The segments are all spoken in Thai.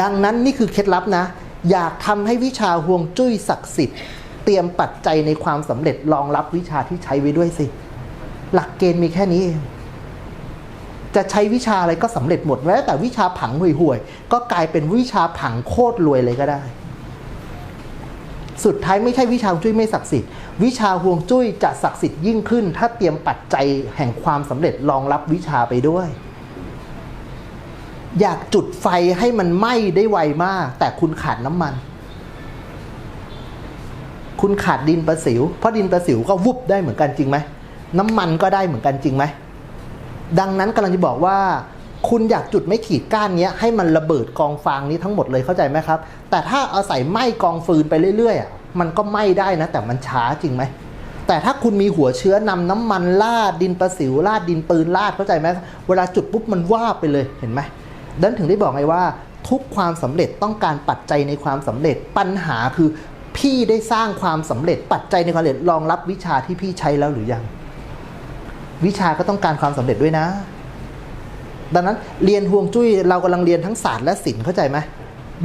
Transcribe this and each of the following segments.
ดังนั้นนี่คือเคล็ดลับนะ อยากทำให้วิชาห่วงจุ้ยศักดิ์สิทธิ์ เตรียมปัจจัยในความสำเร็จรองรับวิชาที่ใช้ไว้ด้วยสิ หลักเกณฑ์มีแค่นี้เองจะใช้วิชาอะไรก็สำเร็จหมดแม้แต่วิชาผังห่วยๆก็กลายเป็นวิชาผังโคตรรวยเลยก็ได้ สุดท้ายไม่ใช่วิชาฮวงจุ้ยไม่ศักดิ์สิทธิ์วิชาห่วงจุ้ยจะศักดิ์สิทธิ์ยิ่งขึ้น ถ้าเตรียมปัจจัยแห่งความสำเร็จรองรับวิชาไปด้วย อยากจุดไฟให้มันไหม้ได้ไวมาก แต่คุณขาดน้ำมัน คุณขาดดินประสิว เพราะดินประสิวก็วุบได้เหมือนกันจริงไหมน้ำมันก็ได้เหมือนกันจริงไหมดังนั้นกำลังจะบอกว่า คุณอยากจุดไม่ขีดก้านนี้ให้มันระเบิดกองฟางนี้ทั้งหมดเลยเข้าใจไหมครับ แต่ถ้าเอาใส่ไหม้กองฟืนไปเรื่อยๆมันก็ไหม้ได้นะ แต่มันช้าจริงไหมแต่ถ้าคุณมีหัวเชื้อนำน้ำมันลาดดินประสิวลาดดินปืนลาดเข้าใจไหมเวลาจุดปุ๊บมันว่าไปเลยเห็นไหม ดันถึงได้บอกไงว่า ทุกความสำเร็จต้องการปัจจัยในความสำเร็จปัญหาคือ พี่ได้สร้างความสำเร็จปัจจัยในความสำเร็จรองรับวิชาที่พี่ใช้แล้วหรือยัง วิชาก็ต้องการความสำเร็จด้วยนะ ดังนั้นเรียนห่วงจุ้ยเรากำลังเรียนทั้งศาสตร์และศิลป์เข้าใจไหม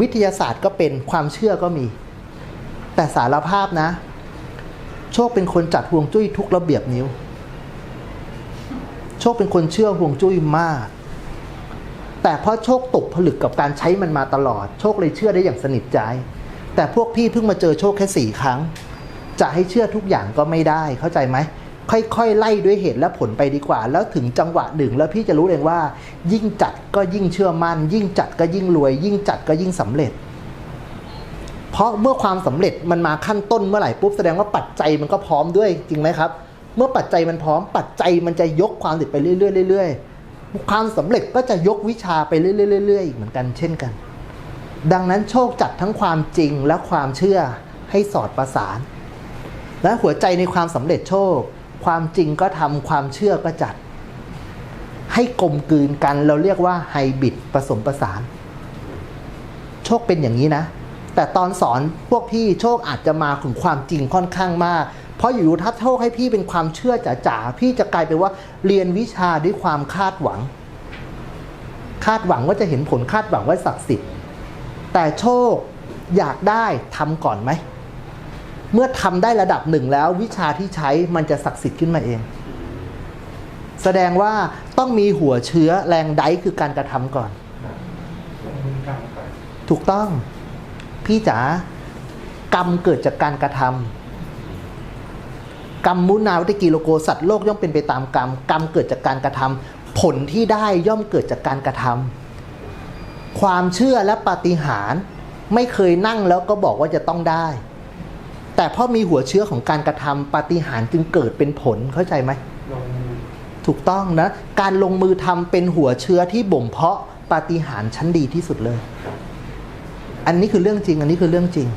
วิทยาศาสตร์ก็เป็นความเชื่อก็มี แต่สารภาพนะ โชคเป็นคนจัดห่วงจุ้ยทุกระเบียบนิ้ว โชคเป็นคนเชื่อห่วงจุ้ยมาก แต่เพราะโชคตกผลึกกับการใช้มันมาตลอด โชคเลยเชื่อได้อย่างสนิทใจ แต่พวกพี่เพิ่งมาเจอโชคแค่สี่ครั้ง จะให้เชื่อทุกอย่างก็ไม่ได้เข้าใจไหมค่อยๆ ไล่ด้วยเหตุและผลไปดีกว่า แล้วถึงจังหวะหนึ่งแล้วพี่จะรู้เองว่า ยิ่งจัดก็ยิ่งเชื่อมั่น ยิ่งจัดก็ยิ่งรวย ยิ่งจัดก็ยิ่งสำเร็จ เพราะเมื่อความสำเร็จมันมาขั้นต้นเมื่อไหร่ปุ๊บแสดงว่าปัจจัยมันก็พร้อมด้วยจริงไหมครับ เมื่อปัจจัยมันพร้อม ปัจจัยมันจะยกความสำเร็จไปเรื่อยๆเรื่อยๆ ความสำเร็จก็จะยกวิชาไปเรื่อยๆอยๆอีกเหมือนกันเช่นกัน ดังนั้นโชคจัดทั้งความจริงและความเชื่อให้สอดประสาน และหัวใจในความสำเร็จโชค ความจริงก็ทำความเชื่อก็จัด ให้กลมกลืนกันเราเรียกว่าไฮบริดผสมประสาน โชคเป็นอย่างนี้นะ แต่ตอนสอนพวกพี่โชคอาจจะมาถึงความจริงค่อนข้างมาก เพราะอยู่ถ้าโชคให้พี่เป็นความเชื่อจ๋าๆพี่จะกลายเป็นว่าเรียนวิชาด้วยความคาดหวัง คาดหวังว่าจะเห็นผลคาดหวังว่าศักดิ์สิทธิ์ แต่โชคอยากได้ทำก่อนไหม เมื่อทำได้ระดับหนึ่งแล้ววิชาที่ใช้มันจะศักดิ์สิทธิ์ขึ้นมาเอง แสดงว่าต้องมีหัวเชื้อแรงไดคือการกระทำก่อน ถูกต้อง พี่จ๋ากรรมเกิดจากการกระทำ กรรมมุนาวิตกิโลโกสัตว์โลกย่อมเป็นไปตามกรรม กรรมเกิดจากการกระทำผลที่ได้ย่อมเกิดจากการกระทำความเชื่อและปาฏิหาริย์ไม่เคยนั่งแล้วก็บอกว่าจะต้องได้ แต่พอมีหัวเชื้อของการกระทำปาฏิหาริย์จึงเกิดเป็นผลเข้าใจไหมถูกต้องนะ การลงมือทำเป็นหัวเชื้อที่บ่มเพาะปาฏิหาริย์ชั้นดีที่สุดเลย อันนี้คือเรื่องจริง อันนี้คือเรื่องจริง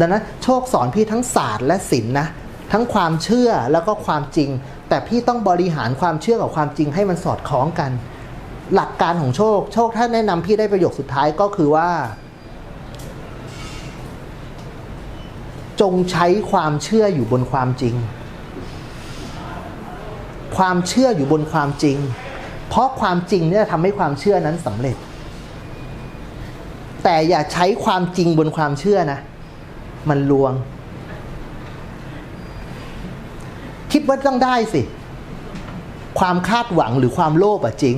ดังนั้นโชคสอนพี่ทั้งศาสตร์และศิลป์นะ ทั้งความเชื่อแล้วก็ความจริง แต่พี่ต้องบริหารความเชื่อกับความจริงให้มันสอดคล้องกัน หลักการของโชค โชคถ้าแนะนำพี่ได้ประโยคสุดท้ายก็คือว่า จงใช้ความเชื่ออยู่บนความจริง ความเชื่ออยู่บนความจริง เพราะความจริงเนี่ยทำให้ความเชื่อนั้นสำเร็จ แต่อย่าใช้ความจริงบนความเชื่อนะ มันลวง คิ ดว่าต้องได้สิ ความคาดหวังหรือความโลภอะจริง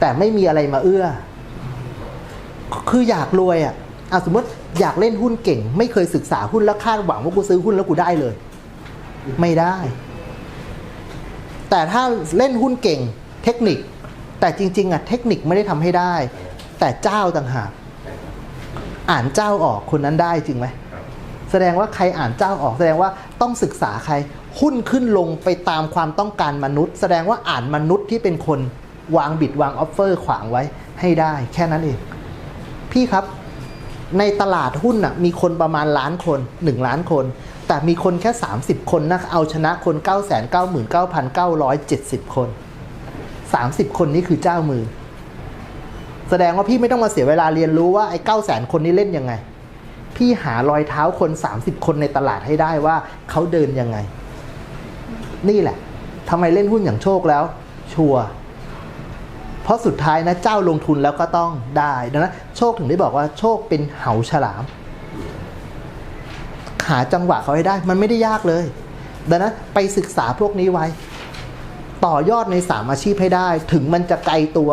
แต่ไม่มีอะไรมาเอื้อ คืออยากรวยอะอะสมมติอยากเล่นหุ้นเก่ง ไม่เคยศึกษาหุ้นแล้วคาดหวังว่ากูซื้อหุ้นแล้วกูได้เลย ไม่ได้ แต่ถ้าเล่นหุ้นเก่งเทคนิค แต่จริง ๆอะเทคนิคไม่ได้ทำให้ได้ แต่เจ้าต่างหากอ่านเจ้าออกคนนั้นได้จริงไหมแสดงว่าใครอ่านเจ้าออกแสดงว่าต้องศึกษาใคร หุ้นขึ้นลงไปตามความต้องการมนุษย์ แสดงว่าอ่านมนุษย์ที่เป็นคนวางบิดวางออฟเฟอร์ขวางไว้ให้ได้ แค่นั้นเอง พี่ครับในตลาดหุ้นน่ะมีคนประมาณล้านคน 1 ล้านคน แต่มีคนแค่ 30 คนนะเอาชนะคน9 9 9 9 9 7 0 คน 30 คนนี้คือเจ้ามือ แสดงว่าพี่ไม่ต้องมาเสียเวลาเรียนรู้ว่าไอ้ 9 0 0 0 0 คนนี้เล่นยังไง พี่หารอยเท้าคน 30 คนในตลาดให้ได้ว่าเขาเดินยังไง นี่แหละทำไมเล่นหุ้นอย่างโชคแล้ว ชัวร์เพราะสุดท้ายนะเจ้าลงทุนแล้วก็ต้องได้ดังนั้นโชคถึงได้บอกว่าโชคเป็นเหาฉลาม หาจังหวะเขาให้ได้ มันไม่ได้ยากเลย ดังนั้นไปศึกษาพวกนี้ไว้ ต่อยอดในสามอาชีพให้ได้ ถึงมันจะไกลตัว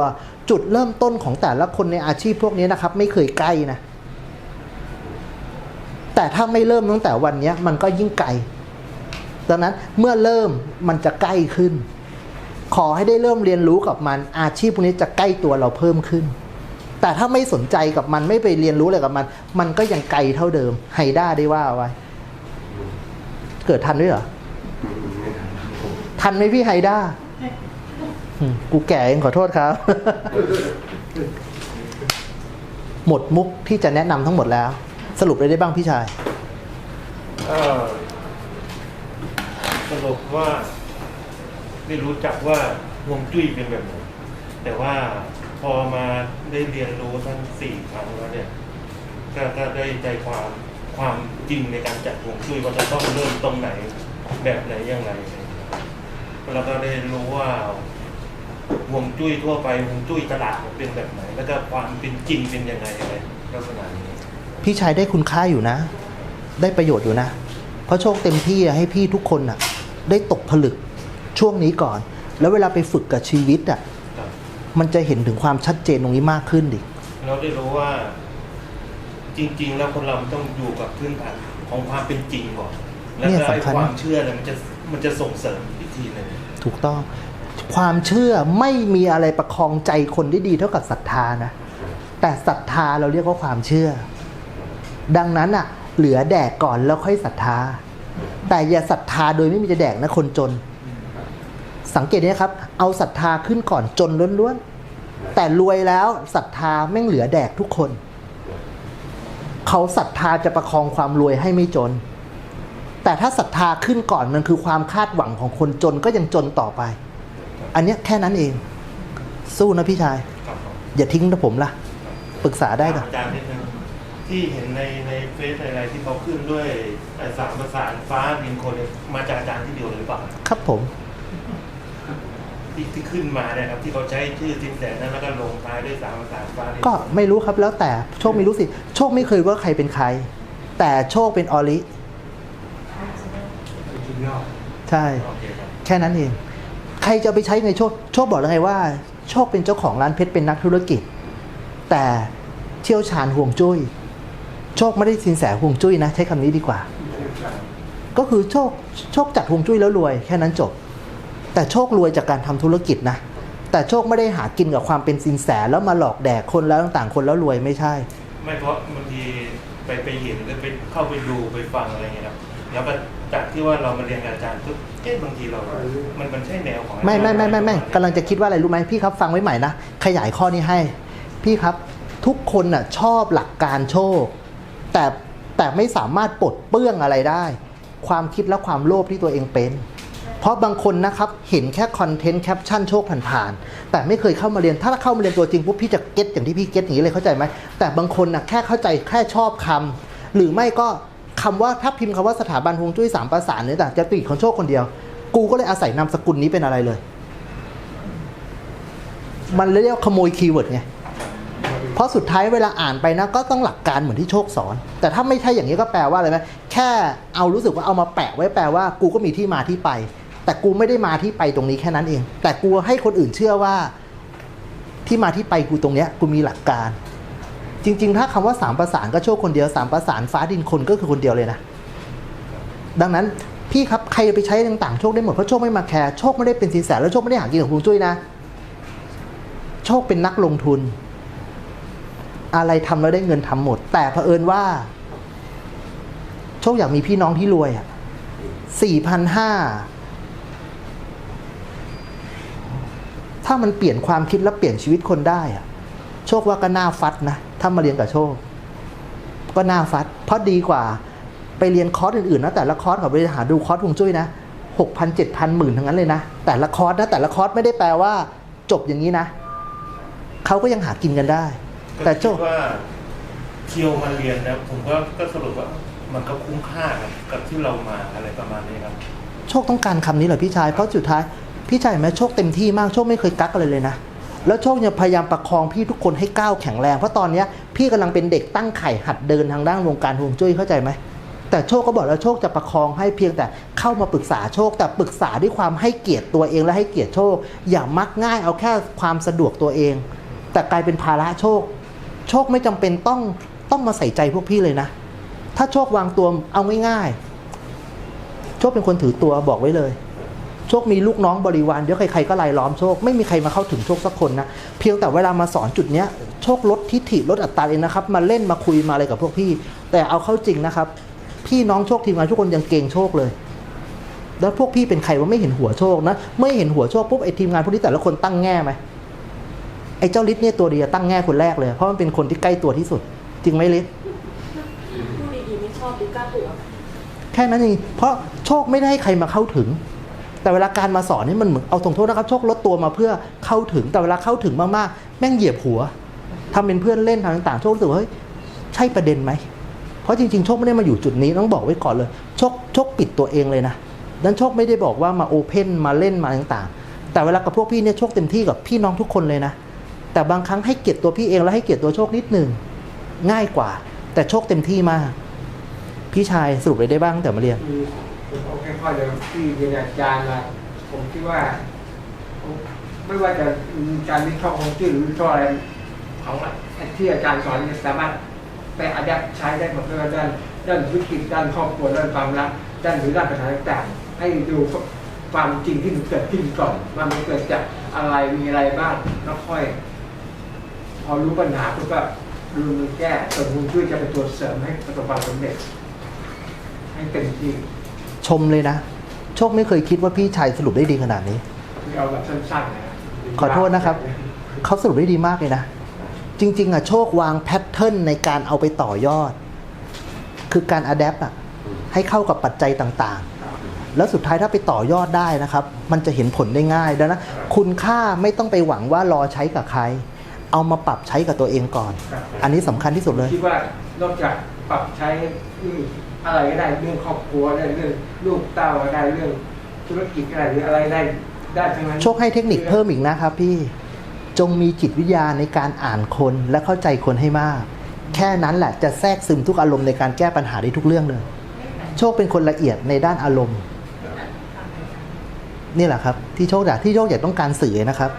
จุดเริ่มต้นของแต่ละคนในอาชีพพวกนี้นะครับ ไม่เคยใกล้นะ แต่ถ้าไม่เริ่มตั้งแต่วันนี้มันก็ยิ่งไกล ดังนั้นเมื่อเริ่มมันจะใกล้ขึ้น ขอให้ได้เริ่มเรียนรู้กับมันอาชีพพวกนี้จะใกล้ตัวเราเพิ่มขึ้น แต่ถ้าไม่สนใจกับมันไม่ไปเรียนรู้อะไรกับมัน มันก็ยังไกลเท่าเดิมไฮด้าได้ว่าไว้ เกิดทันด้วยเหรอ ทันไหมพี่ไฮด้ากูแก่เองขอโทษครับ หมดมุกที่จะแนะนำทั้งหมดแล้ว สรุปเลยได้บ้างพี่ชาย สรุปว่าได้รู้จักว่าฮวงจุ้ยเป็นแบบไหนแต่ว่าพอมาได้เรียนรู้ทั้งสี่ครั้งแล้วเนี่ยก็ก็ได้ใจความความจริงในการจัดฮวงจุ้ยว่าจะต้องเริ่มตรงไหนแบบไหนอย่างไรแล้วก็ได้รู้ว่าฮวงจุ้ยทั่วไปฮวงจุ้ยตลาดมันเป็นแบบไหน แล้วก็ความเป็นจริงเป็นยังไงอะไรลักษณะนี้พี่ชายได้คุณค่าอยู่นะ ได้ประโยชน์อยู่นะ เพราะโชคเต็มที่อะให้พี่ทุกคนน่ะ ได้ตกผลึกช่วงนี้ก่อน แล้วเวลาไปฝึกกับชีวิตอะครับมันจะเห็นถึงความชัดเจนตรงนี้มากขึ้นดิเราได้รู้ว่า จริง ๆ แล้วคนเราต้องอยู่กับพื้นฐานของความเป็นจริงก่อนแล้วเนี่ยก็ไอ้สำคัญความเชื่อเนี่ยมันจะมันจะส่งเสริมอีกทีหนึ่งถูกต้อง ความเชื่อไม่มีอะไรประคองใจคนได้ดีเท่ากับศรัทธานะแต่ศรัทธาเราเรียกว่าความเชื่อ ดังนั้นอะ เหลือแดกก่อนแล้วค่อยศรัทธา แต่อย่าศรัทธาโดยไม่มีจะแดกนะคนจน สังเกตนี้ครับ เอาศรัทธาขึ้นก่อนจนล้วนๆ แต่รวยแล้วศรัทธาแม่งเหลือแดกทุกคน เขาศรัทธาจะประคองความรวยให้ไม่จน แต่ถ้าศรัทธาขึ้นก่อนมันคือความคาดหวังของคนจนก็ยังจนต่อไป อันเนี้ยแค่นั้นเอง สู้นะพี่ชายครับผมอย่าทิ้งนะผมล่ะ ปรึกษาได้ก่อนอาจารย์นิดนึง ที่เห็นในในเฟซในอะไรที่เขาขึ้นด้วยไอ้สามประสานฟ้าดินโคนเนี่ยมาจากอาจารย์ที่เดียวเลยหรือเปล่าครับผมที่ที่ขึ้นมาเนี่ยครับที่เขาใช้ชื่อสินแสนั้นแล้วก็ลงท้ายด้วยสามประสานฟ้าดินก็ไม่รู้ครับแล้วแต่โชคไม่รู้สิโชคไม่เคยว่าใครเป็นใคร แต่โชคเป็นออริใช่โอเคครับแค่นั้นเองใครจะเอาไปใช้ไงโชคโชคบอกแล้วไงว่า โชคเป็นเจ้าของร้านเพชรเป็นนักธุรกิจ แต่เชี่ยวชาญห่วงจุ้ยโชคไม่ได้สินแสห่วงจุ้ยนะ ใช้คำนี้ดีกว่า ก็คือโชคโชคจัดห่วงจุ้ยแล้วรวยแค่นั้นจบ แต่โชครวยจากการทำธุรกิจนะ แต่โชคไม่ได้หากินกับความเป็นสินแสแล้วมาหลอกแดกคนแล้วต่างๆ คนแล้วรวยไม่ใช่ ไม่เพราะบางทีไปไปเห็นหรือไปเข้าไปดูไปฟังอะไรเงี้ยครับแล้วก็จากที่ว่าเรามาเรียนกับอาจารย์ทุกเอ๊ะบางทีเรา มันมันใช่แนวของอาจารย์ไม่ไม่ไม่ไม่ไม่กำลังจะคิดว่าอะไรรู้ไหมพี่ครับฟังไว้ใหม่นะขยายข้อนี้ให้ พี่ครับทุกคนน่ะชอบหลักการโชค แต่แต่ไม่สามารถปลดเปื้องอะไรได้ ความคิดและความโลภที่ตัวเองเป็น เพราะบางคนนะครับเห็นแค่คอนเทนต์แคปชั่นโชคผ่านๆแต่ไม่เคยเข้ามาเรียนถ้าเข้ามาเรียนตัวจริงปุ๊บพี่จะเก็ตอย่างที่พี่เก็ตอย่างนี้เลยเข้าใจไหมแต่บางคนนะแค่เข้าใจแค่ชอบคำหรือไม่ก็คำว่าถ้าพิมพ์คำว่าสถาบันฮวงจุ้ยสามประสานเนี่ยแต่จะติดของโชคคนเดียว กูก็เลยอาศัยนามสกุลนี้เป็นอะไรเลย มันเรียกขโมยคีย์เวิร์ดไง ราะสุดท้ายเวลาอ่านไปนะก็ต้องหลักการเหมือนที่โชคสอน แต่ถ้าไม่ใช่อย่างนี้ก็แปลว่าอะไรไหมแค่เอารู้สึกว่าเอามาแปะไว้แปลว่า กูก็มีที่มาที่ไป แต่กูไม่ได้มาที่ไปตรงนี้แค่นั้นเอง แต่กูให้คนอื่นเชื่อว่า ที่มาที่ไปกูตรงเนี้ยกูมีหลักการ จริง ๆ ถ้าคำว่าสามประสานก็โชคคนเดียวสามประสานฟ้าดินคนก็คือคนเดียวเลยนะดังนั้นพี่ครับใครจะไปใช้ต่างๆโชคได้หมดเพราะโชคไม่มาแคร์โชคไม่ได้เป็นสินแสแล้วโชคไม่ได้หากินของฮวงจุ้ยนะ โชคเป็นนักลงทุน อะไรทำแล้วได้เงินทำหมด แต่เผอิญว่า โชคอยากมีพี่น้องที่รวยอะสี่พันห้าถ้ามันเปลี่ยนความคิดและเปลี่ยนชีวิตคนได้อะ โชคว่าก็น่าฟัดนะ ถ้ามาเรียนกับโชค ก็น่าฟัด เพราะดีกว่าไปเรียนคอร์สอื่นๆนะแต่ละคอร์สเขาไปหาดูคอร์สฮวงจุ้ยนะหกพันเจ็ดพันหมื่นทั้งนั้นเลยนะ แต่ละคอร์สนะแต่ละคอร์สไม่ได้แปลว่า จบอย่างนี้นะเขาก็ยังหากินกันได้ แต่โชก็คคิดว่าเที่ยวมาเรียนนะผมก็ก็สรุปว่ามันก็คุ้มค่ากับกับที่เรามาอะไรประมาณนี้ครับ โชคต้องการคำนี้เหรอพี่ชายเพราะสุดท้ายพี่ชายเห็นไหมโชคเต็มที่มากโชคไม่เคยกักอะไรเลยนะแล้วโชคเนี่ยพยายามประคองพี่ทุกคนให้ก้าวแข็งแรงเพราะตอนเนี้ยพี่กำลังเป็นเด็กตั้งไข่หัดเดินทางด้านวงการฮวงจุ้ยเข้าใจไหมแต่โชคก็บอกแล้วโชคจะประคองให้เพียงแต่เข้ามาปรึกษาโชค แต่ปรึกษาด้วยความให้เกียรติตัวเองและให้เกียรติโชค อย่ามักง่ายเอาแค่ความสะดวกตัวเอง แต่กลายเป็นภาระโชค โชคไม่จำเป็นต้องต้องมาใส่ใจพวกพี่เลยนะ ถ้าโชควางตัวเอาง่ายๆ โชคเป็นคนถือตัวบอกไว้เลย โชคมีลูกน้องบริวารเดี๋ยวใครๆก็ไล่ล้อมโชค ไม่มีใครมาเข้าถึงโชคสักคนนะ เพียงแต่เวลามาสอนจุดเนี้ยโชคลดทิฐิลดอัตตาเองนะครับ มาเล่นมาคุยมาอะไรกับพวกพี่ แต่เอาเข้าจริงนะครับ พี่น้องโชคทีมงานทุกคนยังเกรงโชคเลยแล้วพวกพี่เป็นใครว่าไม่เห็นหัวโชคนะ ไม่เห็นหัวโชคปุ๊บไอ้ทีมงานพวกนี้แต่ละคนตั้งแง่ไหม ไอ้เจ้าฤทธิ์เนี่ยตัวเดียวตั้งแง่คนแรกเลย เพราะมันเป็นคนที่ใกล้ตัวที่สุด จริงไหมฤทธิ์พูดดีๆไม่ชอบดิก้าหัวแค่นั้นเองเพราะโชคไม่ได้ให้ใครมาเข้าถึง แต่เวลาการมาสอนนี่มันเหมือนเอาตรงโทษนะครับ โชคลดตัวมาเพื่อเข้าถึงแต่เวลาเข้าถึงมากๆ แม่งเหยียบหัวทำเป็นเพื่อนเล่นทางต่างๆ โชครู้สึกว่าเฮ้ยใช่ประเด็นไหมเพราะจริงๆ โชคไม่ได้มาอยู่จุดนี้ต้องบอกไว้ก่อนเลย โชคโชคปิดตัวเองเลยนะดังนั้นโชคไม่ได้บอกว่ามาโอเพนมาเล่นมาต่างๆ แต่เวลากับพวกพี่เนี่ยโชคเต็มที่กับพี่น้องทุกคนเลยนะ แต่บางครั้งให้เกียรติตัวพี่เองแล้วให้เกียรติตัวโชคนิดหนึ่งง่ายกว่า แต่โชคเต็มที่มาก พี่ชายสรุปอะไรได้บ้างแต่มาเรียนคือผมเอาแค่ข้อเดียวที่เรียนอาจารย์มาผมคิดว่า ไม่ว่าจะมีการวิเคราะห์ของชื่อหรือวิเคราะห์อะไรของที่อาจารย์สอนนี่สามารถไปอัดแอปใช้ได้หมดไม่ว่าด้านด้านธุรกิจด้านครอบครัวด้านความรักด้านหรือด้านปัญหาต่างๆให้ดูความจริงที่มันเกิดขึ้นก่อนว่ามันเกิดจากอะไรมีอะไรบ้างแล้วค่อย พอรู้ปัญหาปุ๊บก็ดูมันแก้ส่วนฮวงจุ้ยจะเป็นตัวเสริมให้ประสบความสำเร็จ ให้เต็มที่ชมเลยนะ โชคไม่เคยคิดว่าพี่ชายสรุปได้ดีขนาดนี้คือเอาแบบสั้นๆนะขอโทษนะครับ เขาสรุปได้ดีมากเลยนะ จริง ๆ อะ โชควางแพทเทิร์นในการเอาไปต่อยอด คือการอัดแอปอะ ให้เข้ากับปัจจัยต่าง ๆ แล้วสุดท้ายถ้าไปต่อยอดได้นะครับ มันจะเห็นผลได้ง่ายดังนั้นคุณค่าไม่ต้องไปหวังว่ารอใช้กับใคร เอามาปรับใช้กับตัวเองก่อน ครับ อันนี้สำคัญที่สุดเลย คิดว่านอกจากปรับใช้เรื่องอะไรก็ได้เรื่องครอบครัวได้เรื่องลูกเต้าก็ได้เรื่องธุรกิจก็ได้หรืออะไรได้ได้ทั้งนั้น โชคให้เทคนิคเพิ่มอีกนะครับพี่ จงมีจิตวิทยาในการอ่านคนและเข้าใจคนให้มาก แค่นั้นแหละจะแทรกซึมทุกอารมณ์ในการแก้ปัญหาได้ทุกเรื่องเลย โชคเป็นคนละเอียดในด้านอารมณ์ นี่แหละครับ ที่โชคอยากที่โชคอยากต้องการสื่อนะครับ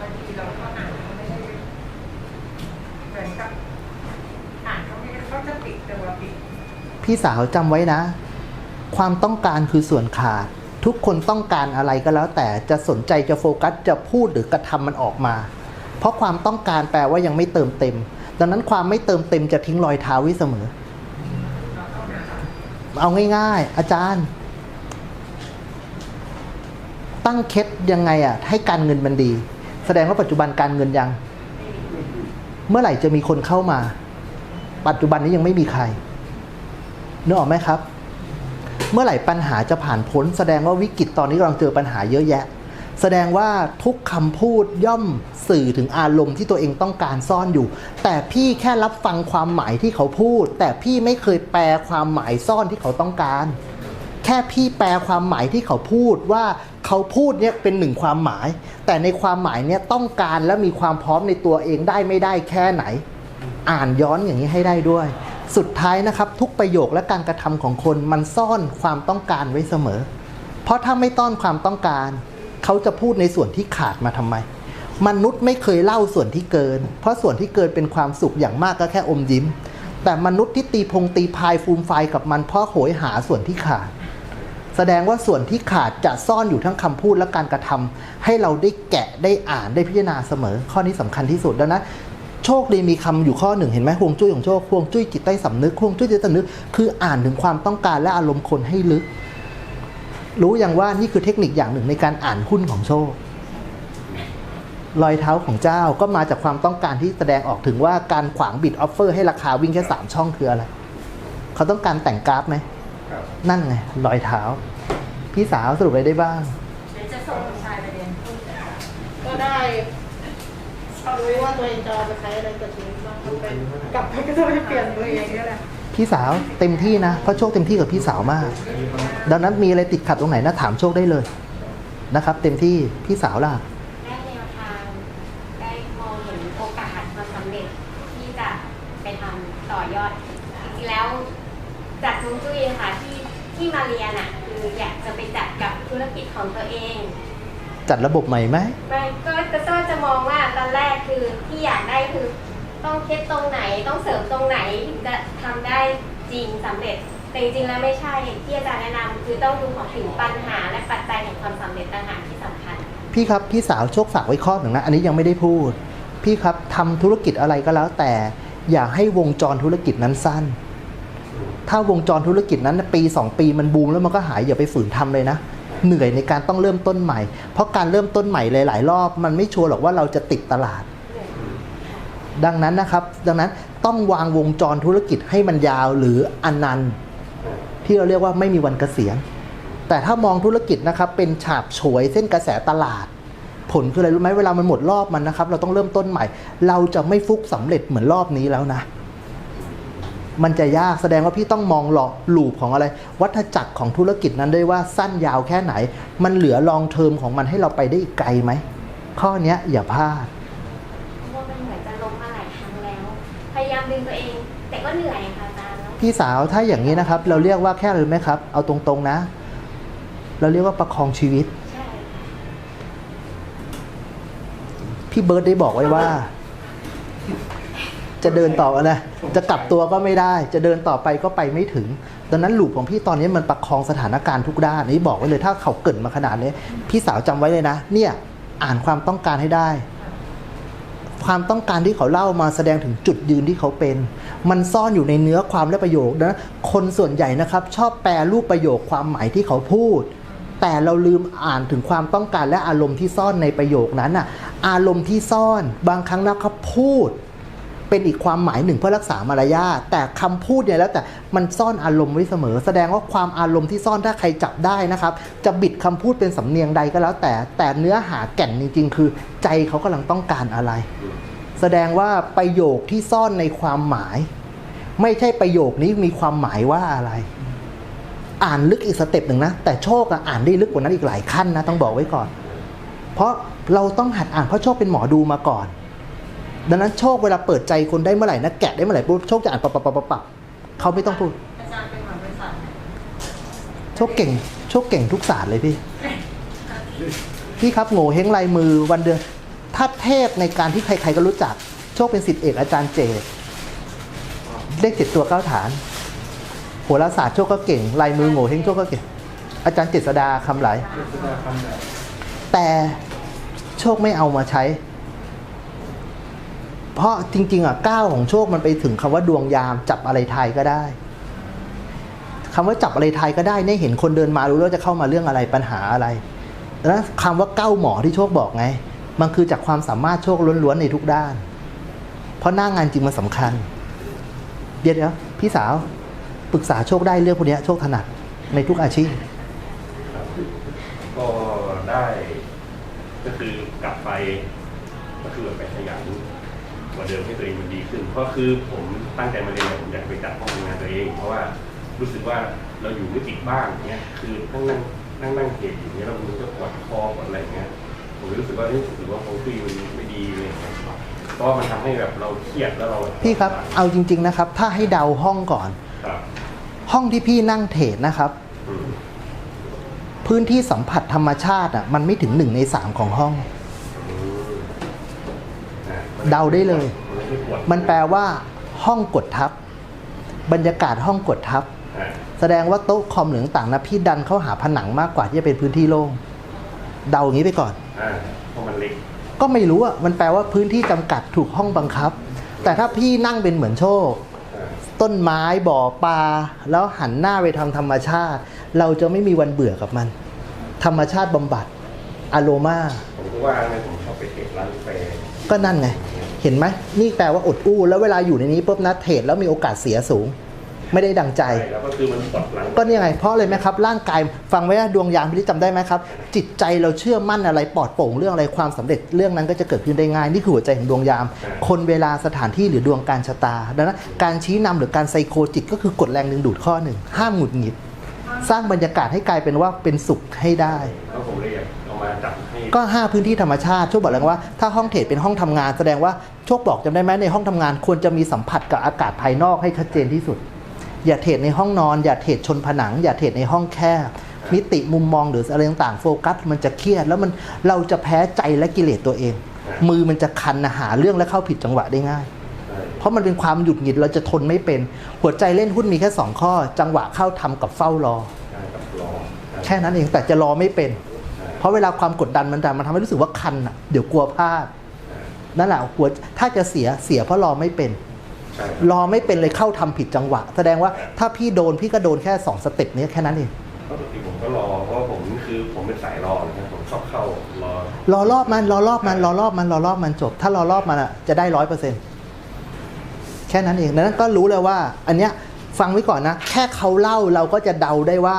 บางทีเราก็อ่านเขาไม่ได้เหมือนกับอ่านเขาไม่ได้เขาจะปิดตัวปิด พี่สาวจำไว้นะ ความต้องการคือส่วนขาด ทุกคนต้องการอะไรก็แล้ว แต่จะสนใจจะโฟกัสจะพูดหรือกระทำมันออกมา เพราะความต้องการแปลว่ายังไม่เติมเต็ม ดังนั้นความไม่เติมเต็มจะทิ้งรอยเท้าไว้เสมอ เอาง่าย ๆ อาจารย์ ตั้งเคล็ดยังไงอะให้การเงินมันดี แสดงว่าปัจจุบันการเงินยัง เมื่อไหร่จะมีคนเข้ามา ปัจจุบันนี้ยังไม่มีใคร นึกออกไหมครับ เมื่อไหร่ปัญหาจะผ่านพ้น แสดงว่าวิกฤตตอนนี้กำลังเจอปัญหาเยอะแยะ แสดงว่าทุกคำพูดย่อมสื่อถึงอารมณ์ที่ตัวเองต้องการซ่อนอยู่ แต่พี่แค่รับฟังความหมายที่เขาพูด แต่พี่ไม่เคยแปลความหมายซ่อนที่เขาต้องการ แค่พี่แปลความหมายที่เขาพูดว่าเขาพูดเนี่ยเป็นหนึ่งความหมาย แต่ในความหมายเนี่ยต้องการและมีความพร้อมในตัวเองได้ไม่ได้แค่ไหน อ่านย้อนอย่างนี้ให้ได้ด้วย สุดท้ายนะครับ ทุกประโยคและการกระทำของคนมันซ่อนความต้องการไว้เสมอ เพราะถ้าไม่ต้อนความต้องการ เขาจะพูดในส่วนที่ขาดมาทำไม มนุษย์ไม่เคยเล่าส่วนที่เกิน เพราะส่วนที่เกินเป็นความสุขอย่างมากก็แค่อมยิ้ม แต่มนุษย์ที่ตีพงตีพายฟูมไฟกับมันเพราะโหยหาส่วนที่ขาด แสดงว่าส่วนที่ขาดจะซ่อนอยู่ทั้งคำพูดและการกระทำให้เราได้แกะได้อ่านได้พิจารณาเสมอ ข้อนี้สำคัญที่สุดแล้วนะ โชคดีมีคำอยู่ข้อหนึ่งเห็นไหมห่วงจุ้ยของโชคห่วงจุ้ยจิตใต้สำนึกห่วงจุ้ยจิตใต้สำนึกคืออ่านถึงความต้องการและอารมณ์คนให้ลึก รู้อย่างว่านี่คือเทคนิคอย่างหนึ่งในการอ่านหุ้นของโชครอยเท้าของเจ้าก็มาจากความต้องการที่แสดงออกถึงว่าการขวางบิดออฟเฟอร์ให้ราคาวิ่งแค่สามช่องคืออะไร เขาต้องการแต่งกราฟไหมครับนั่นไงรอยเท้า พี่สาวสรุปอะไรได้บ้างเดี๋ยวจะส่งผู้ชายไปเรียนพูดแต่ก็ได้ รู้ว่าตัวเองจะเอาไปใช้อะไรกับชีวิตบ้างก็เป็นกลับไปก็จะไปเปลี่ยนตัวเองก็ได้พี่สาวเต็มที่นะเพราะโชคเต็มที่กับพี่สาวมาก ดังนั้นมีอะไรติดขัดตรงไหนนะถามโชคได้เลยนะครับ เต็มที่พี่สาวล่ะได้แนวทางได้มองเห็นโอกาสความสำเร็จที่จะไปทำต่อยอดจริงๆแล้วจากฮวงจุ้ยค่ะที่ที่มาเรียนอะคืออยากจะไปจัดกับธุรกิจของตัวเอง จัดระบบใหม่ไหมไม่ก็ก็ก็จะมองว่าตอนแรกคือที่อยากได้คือ ต้องเคล็ดตรงไหนต้องเสริมตรงไหนถึงจะทำได้จริงสำเร็จ แต่จริงๆแล้วไม่ใช่ที่อาจารย์แนะนำคือต้องดูของถึงปัญหาและปัจจัยแห่งความสำเร็จต่างหากที่สำคัญ พี่ครับพี่สาวโชคฝากไว้ข้อหนึ่งนะอันนี้ยังไม่ได้พูด พี่ครับทำธุรกิจอะไรก็แล้วแต่ อย่าให้วงจรธุรกิจนั้นสั้น ถ้าวงจรธุรกิจนั้นปี 2 ปีมันบูมแล้วมันก็หายอย่าไปฝืนทำเลยนะ เหนื่อยในการต้องเริ่มต้นใหม่ เพราะการเริ่มต้นใหม่หลาย ๆ รอบ มันไม่ชัวร์หรอกว่าเราจะติดตลาด ดังนั้นนะครับ ดังนั้นต้องวางวงจรธุรกิจให้มันยาวหรืออนันต์ ที่เราเรียกว่าไม่มีวันเกษียณแต่ถ้ามองธุรกิจนะครับเป็นฉาบฉวยเส้นกระแสตลาด ผลคืออะไรรู้ไหมเวลามันหมดรอบมันนะครับ เราต้องเริ่มต้นใหม่ เราจะไม่ฟุกสำเร็จเหมือนรอบนี้แล้วนะ มันจะยากแสดงว่าพี่ต้องมองหลอกลูปของอะไร วัฏจักรของธุรกิจนั้นด้วยว่าสั้นยาวแค่ไหน มันเหลือลองเทอมของมันให้เราไปได้อีกไกลไหม ข้อเนี้ยอย่าพลาดเพราะว่ามันเหมือนจะล้มมาหลายครั้งแล้วพยายามดึงตัวเองแต่ก็เหนื่อยค่ะอาจารย์แล้วพี่สาวถ้าอย่างนี้นะครับ เราเรียกว่าแค่อะไรรู้ไหมครับ เอาตรงๆนะ เราเรียกว่าประคองชีวิตใช่พี่เบิร์ดได้บอกไว้ว่า จะเดินต่อนะจะกลับตัวก็ไม่ได้ จะเดินต่อไปก็ไปไม่ถึง ดังนั้นลูปของพี่ตอนนี้มันประคองสถานการณ์ทุกด้านนี่บอกไว้เลยถ้าเขาเกิดมาขนาดนี้ พี่สาวจำไว้เลยนะ เนี่ยอ่านความต้องการให้ได้ ความต้องการที่เขาเล่ามาแสดงถึงจุดยืนที่เขาเป็น มันซ่อนอยู่ในเนื้อความและประโยคนะคนส่วนใหญ่นะครับ ชอบแปลรูปประโยคความหมายที่เขาพูดแต่เราลืมอ่านถึงความต้องการและอารมณ์ที่ซ่อนในประโยคนั้นน่ะ อารมณ์ที่ซ่อน บางครั้งนะเขาพูด เป็นอีกความหมายหนึ่งเพื่อรักษามารยาทแต่คำพูดเนี่ยแล้วแต่มันซ่อนอารมณ์ไว้เสมอ แสดงว่าความอารมณ์ที่ซ่อนถ้าใครจับได้นะครับ จะบิดคำพูดเป็นสำเนียงใดก็แล้วแต่ แต่เนื้อหาแก่นจริงๆ คือ ใจเขากำลังต้องการอะไร แสดงว่าประโยคที่ซ่อนในความหมาย ไม่ใช่ประโยคนี้มีความหมายว่าอะไร อ่านลึกอีกสเต็ปหนึ่งนะแต่โชคอะอ่านได้ลึกกว่านั้นอีกหลายขั้นนะต้องบอกไว้ก่อน เพราะเราต้องหัดอ่านเพราะโชคเป็นหมอดูมาก่อน ดังนั้นโชคเวลาเปิดใจคนได้เมื่อไหร่นะแกะได้เมื่อไหร่ปุ๊บโชคจะอ่านปับปับปับปับปับเขาไม่ต้องพูดอาจารย์เป็นหมอบริษัทโชคเก่ง โชคเก่งทุกศาสตร์เลยพี่พี่ครับโง่เฮงลายมือวันเดือนถ้าเทพในการที่ใครๆก็รู้จัก โชคเป็นสิทธิเอกอาจารย์เจตเลขเจ็ดตัวเก้าฐานโหราศาสตร์โชคก็เก่งลายมือโง่เฮงโชคก็เก่ง อาจารย์เจษดาคำไหลเจษฎาคำไหนแต่โชคไม่เอามาใช้ เพราะจริง ๆอะก้าวของโชคมันไปถึงคำว่าดวงยามจับอะไรไทยก็ได้คำว่าจับอะไรไทยก็ได้เนี่ยเห็นคนเดินมารู้แล้วจะเข้ามาเรื่องอะไรปัญหาอะไร แล้วคำว่าเก้าหมอที่โชคบอกไง มันคือจากความสามารถโชคล้วนๆในทุกด้าน เพราะหน้างานจริงมันสำคัญ เดี๋ยวเดี๋ยวพี่สาวปรึกษาโชคได้เรื่องพวกนี้โชคถนัดในทุกอาชีพก็ได้ก็คือกลับไปก็คือไปขยัน กว่าเดิมให้ตัวเองมันดีขึ้นเพราะคือผมตั้งใจมาเรียนเนี่ยผมอยากไปจัดห้องทำงานตัวเอง เพราะว่ารู้สึกว่าเราอยู่ไม่ติดบ้านเนี้ยคือนั่งนั่งนั่งนั่งเทรดอย่างเงี้ยเรามันก็ปวดคอปวดอะไรเงี้ยผมเลยรู้สึกว่านี่รู้สึกว่าของคุยมันไม่ดีเลยเพราะว่ามันทำให้แบบเราเครียดแล้วเราพี่ครับเอาจริง ๆนะครับ ถ้าให้เดาห้องก่อนครับห้องที่พี่นั่งเทรดนะครับอืมพื้นที่สัมผัสธรรมชาติอะมันไม่ถึงหนึ่งในสามของห้องอืมอะ เดาได้เลยมันไม่ปวดมันแปลว่า ห้องกดทับ บรรยากาศห้องกดทับอะแสดงว่าโต๊ะคอมหรือต่างๆนะพี่ดันเข้าหาผนังมากกว่าที่จะเป็นพื้นที่โล่งเดาอย่างนี้ไปก่อนอ่าเพราะมันเล็กก็ไม่รู้อะมันแปลว่าพื้นที่จำกัดถูกห้องบังคับ แต่ถ้าพี่นั่งเป็นเหมือนโชคอ่าต้นไม้บ่อปลาแล้วหันหน้าไปทางธรรมชาติ เราจะไม่มีวันเบื่อกับมัน ธรรมชาติบำบัดอโรมาผมก็ว่าไงผมชอบไปเทรดร้านกาแฟก็นั่นไง เห็นไหมนี่แปลว่าอดอู้ แล้วเวลาอยู่ในนี้ปุ๊บนะเทรดแล้วมีโอกาสเสียสูง ไม่ได้ดังใจใช่แล้วก็คือมันปวดหลังก็เนี่ยไงเพราะเลยไหมครับ ร่างกายฟังไว้นะดวงยามพี่ลิจำได้ไหมครับ จิตใจเราเชื่อมั่นอะไรปลอดโปร่งเรื่องอะไรความสำเร็จเรื่องนั้นก็จะเกิดขึ้นได้ง่ายนี่คือหัวใจของดวงยาม คนเวลาสถานที่หรือดวงการชะตาดังนั้นการชี้นำหรือการไซโคจิต ก็คือกฎแรงดึงดูดข้อหนึ่งห้ามหงุดหงิด สร้างบรรยากาศให้กลายเป็นว่าเป็นสุขให้ได้แล้วผมเลยอยากเอา มาจับให้ก็ห้าพื้นที่ธรรมชาติโชคบอกแล้วว่าถ้าห้องเทรดเป็นห้องทำงานแสดงว่าโชคบอกจำได้ไหมในห้องทำงานควรจะมีสัมผัสกับอากาศภายนอกให้ชัดเจนที่สุด อย่าเทรดในห้องนอน อย่าเทรดชนผนัง อย่าเทรดในห้องแคบมิติมุมมองหรืออะไรต่างๆโฟกัสมันจะเครียด แล้วมันเราจะแพ้ใจและกิเลสตัวเอง มือมันจะคันนะหาเรื่องและเข้าผิดจังหวะได้ง่าย ใช่เพราะมันเป็นความหยุดหงิดเราจะทนไม่เป็น หัวใจเล่นหุ้นมีแค่สองข้อ จังหวะเข้าทำกับเฝ้ารอ ใช่กับรอใช่แค่นั้นเองแต่จะรอไม่เป็นใช่ เพราะเวลาความกดดันมันดันมันทำให้รู้สึกว่าคันอะเดี๋ยวกลัวพลาดใช่นั่นแหละหัวถ้าจะเสียเสียเพราะรอไม่เป็นใช่รอไม่เป็นเลยเข้าทำผิดจังหวะ แสดงว่าถ้าพี่โดนพี่ก็โดนแค่สองสเต็ปนี้แค่นั้นเองปกติผมก็รอเพราะว่าผมคือผมเป็นสายรอนะครับผมชอบเข้ารอรอรอบมันรอรอบมันรอรอบมันรอรอบมันจบ ถ้ารอรอบมันอะจะได้ร้อยเปอร์เซ็นต์แค่นั้นเองดังนั้นก็รู้เลยว่า อันเนี้ยฟังไว้ก่อนนะ แค่เขาเล่าเราก็จะเดาได้ว่า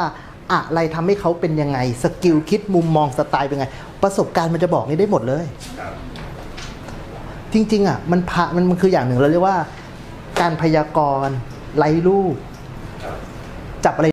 อะไรทำให้เขาเป็นยังไง สกิลคิดมุมมองสไตล์เป็นไง ประสบการณ์มันจะบอกนี่ได้หมดเลยครับจริง ๆ อะ มันพะมันมันคืออย่างหนึ่งเราเรียกว่า การพยากรณ์ไร้รูปครับจับอะไร